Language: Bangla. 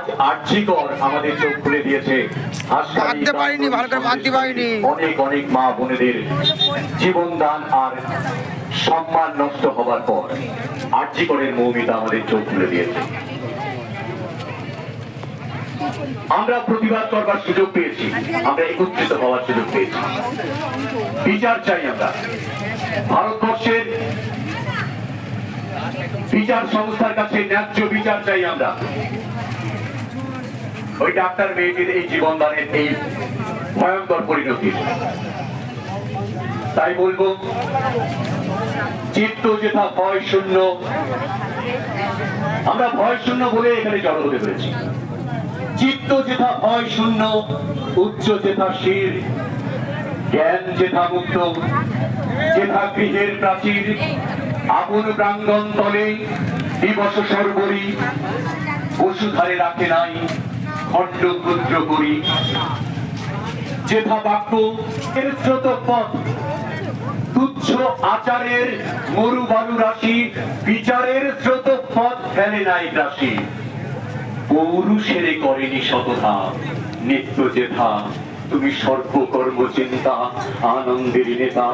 আজ আর্যিকর আমাদের চোখ খুলে দিয়েছে। পারিনি, ভালো করে পারিনি। অনেক অনেক মা বোনেদের জীবন দান আর সম্মান নষ্ট হবার পর আর্যিকরের মৌমিতা আমাদের চোখ খুলে দিয়েছে। আমরা প্রতিবাদ করবার সুযোগ পেয়েছি। আমরা একত্রিত হওয়ার সুযোগ পেয়েছি। বিচার চাই আমরা। ভারতবর্ষের বিচার সংস্থার কাছে ন্যায্য বিচার চাই আমরা। ওই ডাক্তার মেয়েটির এই জীবনদানের এই ভয়ঙ্কর পরিণতি। তাই বলব, চিত্ত যেথা ভয় শূন্য, আমরা ভয় শূন্য বলে এখানে জড়ো হতে পেরেছি। চিত্ত যেথা ভয় শূন্য, উচ্চ যেথা শির, জ্ঞান যেথা মুক্ত, যেথা গৃহের প্রাচীর, আপন প্রাঙ্গণ তলে দিবস সর্বরী, বসুধারে রাখে নাই। খণ্ড ক্ষুদ্র করি। যেথা বাক্য স্রোত পথ তুচ্ছ আচারের রাশি বিচারের স্রোত পথ ফেলে নাই রাশি পৌরুষেরে করেনি শতধা, নিত্য যেথা। তুমি সর্বকর্ম চিন্তা আনন্দের নেতা